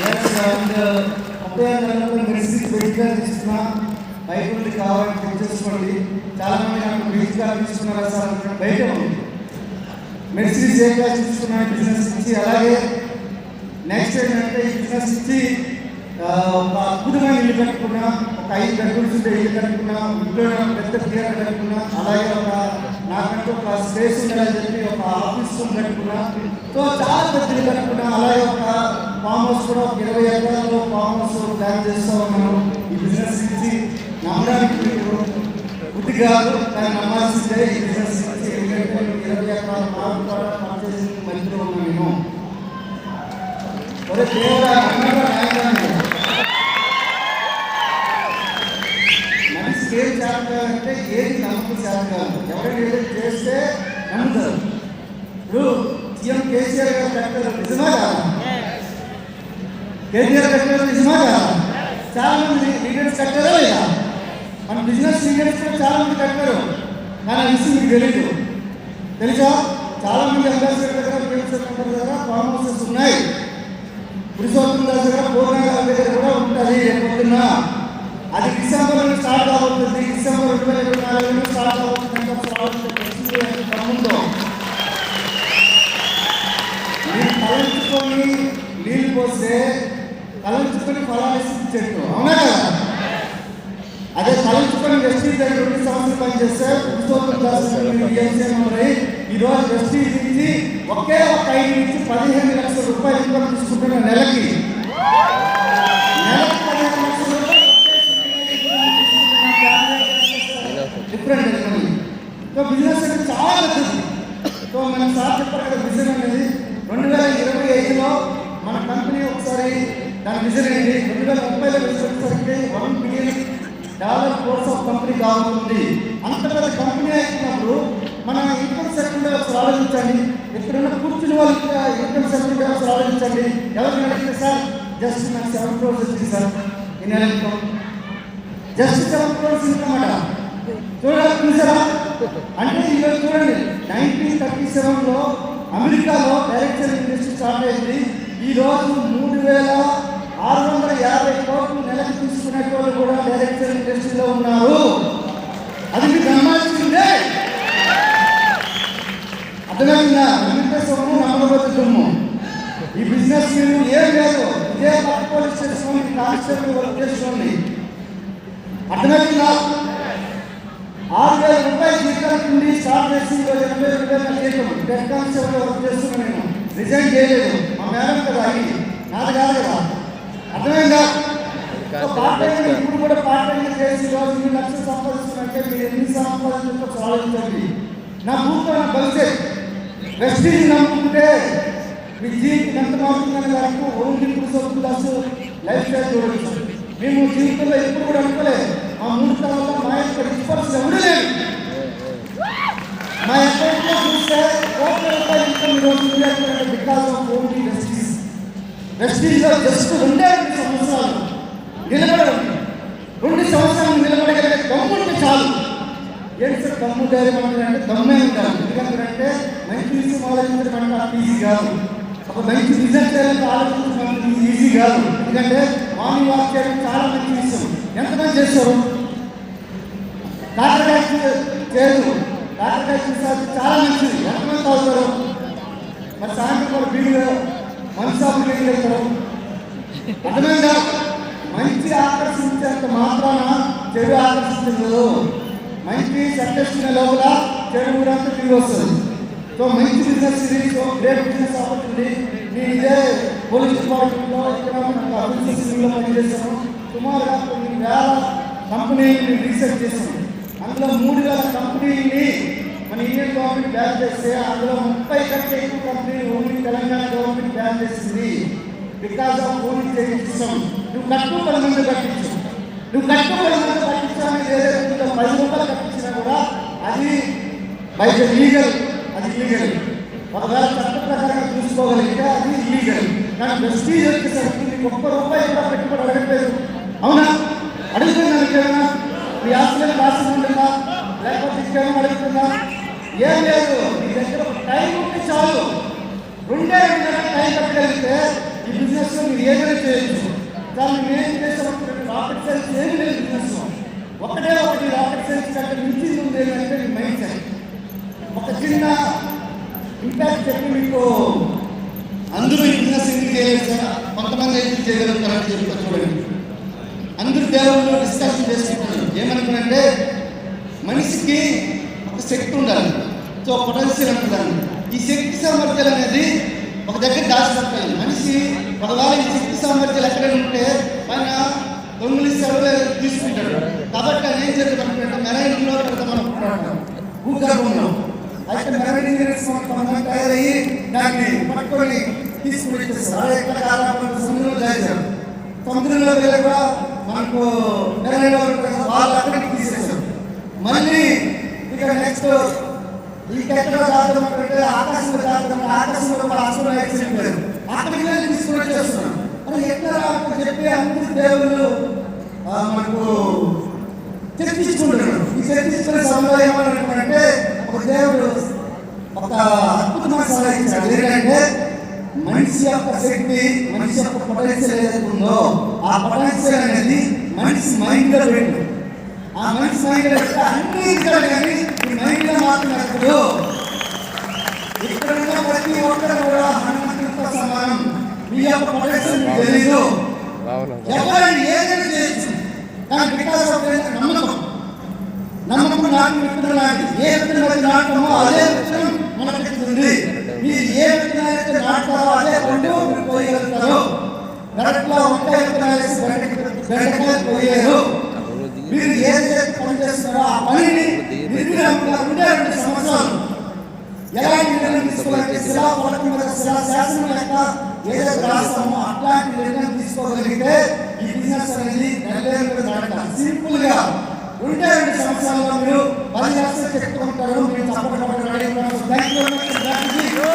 ముప్పై ఆరు నెలల్లో మెడిసిన్ వెయిట్గా తీసుకున్నా బయట కావాలని చెక్ చేసుకోండి చాలా మంది నాకు వెయిట్గా తీసుకున్నారా సార్ బయట ఉంది మెడిసిన్ సేఫ్గా తీసుకున్న బిజినెస్ ఇచ్చి అలాగే నెక్స్ట్ ఏంటంటే ఈ బిజినెస్ ఇచ్చి ఒక అద్భుతమైన ఇల్లు కట్టుకున్నా ఒక ఐదు బెడ్రూమ్స్ ఇల్లు కట్టుకున్నా ఇంట్లో పెద్ద థియేటర్ కట్టుకున్నా అలాగే ఒక నాకంటూ ఒక స్పేస్ ఉండాలని చెప్పి ఒక ఆఫీస్ రూమ్ కట్టుకున్నా సో చాలా పెద్ద ఇల్లు కట్టుకున్నా అలాగే ఒక ఫామ్ హౌస్ కూడా ఒక ఇరవై ఎకరాల్లో ఫామ్ హౌస్ ప్లాన్ చేస్తూ ఉన్నాను. ఈ బిజినెస్ నుంచి నమ్మడానికి బుద్ధి కాదు కానీ నమ్మాల్సిందే. ఈ బిజినెస్ నుంచి ఎందుకంటే ఇరవై ఎకరాల ఫామ్ కూడా పనిచేసి మంచిలో ఉన్నాను నేను. ఒరే దేవుడా చేస్తే నమ్ముతారు. ఇప్పుడు సీఎం కేసీఆర్ గారు చెప్పారు నిజమా కాదా? కేసీఆర్ కట్టారు నిజమా కాదా? చాలా మంది లీడర్స్ కట్టారా లేదా? మన బిజినెస్ లీడర్స్ చాలా మంది కట్టారు. కానీ ఆ విషయం మీకు తెలియదు తెలుసా? చాలా మంది అంబాసిడర్ దగ్గర ప్రిన్సిపల్ దగ్గర ఫామ్ హౌసెస్ ఉన్నాయి. పురుషోత్తం దాస్ దగ్గర పూర్ణ దగ్గర కూడా ఉంటుంది పొద్దున్న. అది డిసెంబర్ స్టార్ట్ అవుతుంది డిసెంబర్ నీళ్ళు తలంచుకొని ఫలాలు చెట్టు అవునా కదా? అదే తలంచుకొని వెస్టీజ్ దగ్గర రెండు సంవత్సరాలు పనిచేస్తే ఉద్యోగులు దాస్ ఈ రోజు వెస్టీజ్ నుంచి ఒకే ఒక ఐదు నుంచి పదిహేను లక్షల రూపాయలు ఇన్కమ్ తీసుకుంటున్న నెలకి. నెలకి పదిహేను లక్షల రూపాయలు డిఫరెంట్ మనీ సో బిజినెస్ అంటే చాలా పెద్దది సో మనం సార్ చెప్పారు కదా విజన్ అనేది రెండు వేల ఇరవై ఐదులో మన కంపెనీ ఒకసారి దాని విజన్ ఏంటి రెండు వేల ముప్పైలో vision one billion dollar course of company కావాలి అంత పెద్ద కంపెనీ అయినప్పుడు మన ఇన్కమ్ సెక్టర్ ఒకసారి ఆలోచించండి ఎక్కడున్న కూర్చుని వాళ్ళకి ఇన్కమ్ సెక్టర్ ఒకసారి ఆలోచించండి ఎవరికి అడిగితే సార్? జస్ట్ నాకు సెవెన్ క్రోర్స్ వచ్చింది సార్. ఈ నెల income just seven crores income అట చూడాలి అంటే ఈరోజు చూడండి నైన్టీన్ థర్టీ సెవెన్లో అమెరికాలో డైరెక్ట్ ఇండస్ట్రీ స్టార్ట్ అయింది. ఈ రోజు మూడు వేల కోట్లు వాళ్ళు కూడా డైరెక్టర్ ఇండస్ట్రీలో ఉన్నారు. అది మీకు నమ్మాల్సిందే అర్థమైందా? అమెరికా సొమ్ము సొమ్ము ఈ బిజినెస్ మీరు ఏం లేదు ఇదే పక్క పోలీస్ స్టేషన్ కానిస్టేబుల్ వర్క్ చేసుకోండి అర్థమైందా? ఆరు వేల రూపాయలు జీతం నుండి స్టార్ట్ చేసి ఈరోజు ఎనభై రూపాయలు చేయటం టెక్ కానిస్టేబుల్ వర్క్ చేస్తున్నాను నేను రిజైన్ చేయలేదు. మా మేడం కదా అయ్యి నాది కాదు కదా. అర్థమైందా? ఇప్పుడు కూడా పార్ట్ టైం చేసి ఈరోజు ఇన్ని లక్షలు సంపాదిస్తున్నట్టే మీరు ఎన్ని సంపాదించో ఆలోచించండి నా భూమితో నా బడ్జెట్ వెస్టీజ్ నమ్ముకుంటే మీ జీవితం ఎంత మారుతుందని వరకు only Purushotham Dasu life style మేము జీవితంలో ఎప్పుడు కూడా అనుకోలే మా మూడు తరాల మా యొక్క రిఫర్స్ ఎవరు లేదు మా అకౌంట్లో చూస్తే కోట్ల రూపాయలు ఇన్కమ్ ఈరోజు బికాస్ ఆఫ్ ఓన్లీ వెస్టీజ్ వెస్టీజ్లో జస్ట్ ఉండే సంవత్సరాలు. నిలబడడం రెండు సంవత్సరాలు నిలబడగలిగే దమ్ముంటే చాలు. ఏంటి సార్ దమ్ము ధైర్యం అంటే దమ్మే ఉండాలి. ఎందుకంటే మంచి విషయం ఆలోచించడం అంటే అంత ఈజీ కాదు. ఒక మంచి బిజినెస్ చేయాలంటే ఆలోచించడం ఈజీ కాదు. ఎందుకంటే మార్నింగ్ వాక్ చేయడం చాలా మంచి విషయం. ఎంతమంది చేస్తారు? కాకరకాయ చేయదు కాకరకాయ చూసారు చాలా మంచిది. ఎంతమంది తాగుతారు? మరి సాయంత్రం కూడా బీడు మనసాపు షాపుకి వెళ్తారు అర్థమైందా? మంచి ఆకర్షించేంత మాత్రాన చెడు ఆకర్షించదు మంచి సంరక్షణ లోపల చెడు కూడా తిరిగి వస్తుంది. సో మంచి బిజినెస్ ఇది. సో గ్రేట్ బిజినెస్ ఆపర్చునిటీ నేను ఇదే పోలీస్ డిపార్ట్మెంట్లో ఎకనామిక్ అభివృద్ధి స్కీమ్లో పనిచేస్తాను సుమారుగా కొన్ని వేల కంపెనీని రీసెర్చ్ చేశాను అందులో మూడు వేల కంపెనీని మన ఇండియన్ గవర్నమెంట్ బ్యాన్ చేస్తే అందులో ముప్పై కంటే ఎక్కువ company only Telangana government ban చేసింది. బికాస్ ఆఫ్ ఓన్లీ చేయించాం నువ్వు కట్టుబడి ముందు కట్టించు నువ్వు కట్టుబడి ముందు కట్టించాలని ఏదైతే పది రూపాయలు కట్టించినా కూడా అది బయట లీగల్ అది లీగల్ ఒకవేళ చట్ట ప్రకారంగా చూసుకోగలిగితే అది లీగల్ కానీ వెస్టీజ్ వచ్చేసరికి నీకు ఒక్క రూపాయి కూడా పెట్టుబడి అడగట్లేదు. అవునా? అడుగుతున్నాను ఇంకేమైనా మీ ఆస్తులను రాసి ఉంటుందా లేకపోతే ఇంకేమైనా అడుగుతుందా ఏం లేదు. మీ దగ్గర ఒక టైం ఉంటే చాలు. రెండే రెండు ఈ బిజినెస్లో మీరు ఏదైనా చేయొచ్చు దాన్ని మేము చేసే రాకెట్ సైన్స్ ఏమి లేదు బిజినెస్ ఒకటే ఒకటి రాకెట్ సైన్స్ కంటే మించి ఉంది ఏంటంటే మీ మైండ్ సెట్ ఒక చిన్న ఇంపాక్ట్ చెప్పి మీకు అందరూ ఈ బిజినెస్ ఎందుకు చేయలేదు కొంతమంది ఎందుకు చేయగలుగుతారని చెప్తారు చూడండి అందరూ దేవుళ్ళు డిస్కషన్ చేసుకుంటారు. ఏమనుకున్నారంటే మనిషికి ఒక శక్తి ఉండాలి. సో పొటెన్షియల్ ఉంటుందండి ఈ శక్తి సామర్థ్యాలు అనేది ఒక దగ్గర దాచిపెట్టాలి మనిషి ఒకవేళ ఈ శక్తి సామర్థ్యాలు ఎక్కడైనా ఉంటే ఆయన దొంగిలిస్తాడు లేదా తీసుకుంటాడు. కాబట్టి అది ఏం జరుగుతుందంటే మెరైన్లో పెడతాం అనుకుంటున్నాం భూగర్భంలో. అయితే మెరైన్ ఇంజనీర్స్ కొంతమంది తయారయ్యి దాన్ని పట్టుకొని తీసుకుని వచ్చేస్తారు. ఎక్కడ కాలాపంలో సముద్రంలో దాచారు. సముద్రంలో వెళ్ళి కూడా మనకు మెరైన్ వాళ్ళు అక్కడికి తీసేశారు. మళ్ళీ ఇక నెక్స్ట్ ఈ ఎక్కడ జాతకం పెట్టే ఆకాశంలో జాతకం ఆకాశంలో కూడా అసలు యాక్సిడెంట్ లేదు అక్కడికి వెళ్ళి తీసుకుని వచ్చేస్తున్నాం. మరి ఎక్కడ రాకపోతే చెప్పి అందరి దేవుళ్ళు మనకు చర్చించుకుంటున్నాడు ఈ చర్చించుకునే సమయంలో అంటే ఒక దేవుడు ఒక అద్భుతమైన సలహా ఇచ్చాడు. ఏంటంటే మనిషి యొక్క శక్తి మనిషి యొక్క పొటెన్షియల్ ఏదైతే ఉందో ఆ పొటెన్షియల్ అనేది మనిషి మైండ్లో పెట్టు ఆ మనిషి అన్ని ఇస్తాడు కానీ ఈ మాత్రం ఇక్కడ ప్రతి ఒక్కరు కూడా హనుమంతుడితో సమానం. మీ యొక్క పొటెన్షియల్ మీకు తెలీదు. ఎవరైనా ఏదైనా చేయొచ్చు. కానీ బికాస్ ఆఫ్ నమ్మకం. నమ్మకం నాకు విత్తనం లాంటిది ఏ విత్తనం నాటమో అదే విత్తనం మనకు ఎక్కుతుంది మీరు ఏ విత్తనం అయితే నాటుతారో అదే పండు పోయగలుగుతారు. కరెక్ట్గా వంకాయ విత్తనాలు వేసి బెండకాయ పోయారు మీరు ఏదైతే పని చేస్తున్నారో ఆ పనిని నిర్విరామంగా ఉండే రెండు సంవత్సరాలు ఎలాంటి నిర్ణయం తీసుకోవాలంటే శిలా పలకం మీద శిలా శాసనం యొక్క ఏదైతే రాస్తామో అట్లాంటి నిర్ణయం తీసుకోగలిగితే ఈ బిజినెస్ అనేది నెలవేరు దాడట సింపుల్గా ఉంటే రెండు సంవత్సరాల్లో మీరు పది లక్షలు చెప్పుకుంటారు మీరు తప్పకుండా థ్యాంక్ యూ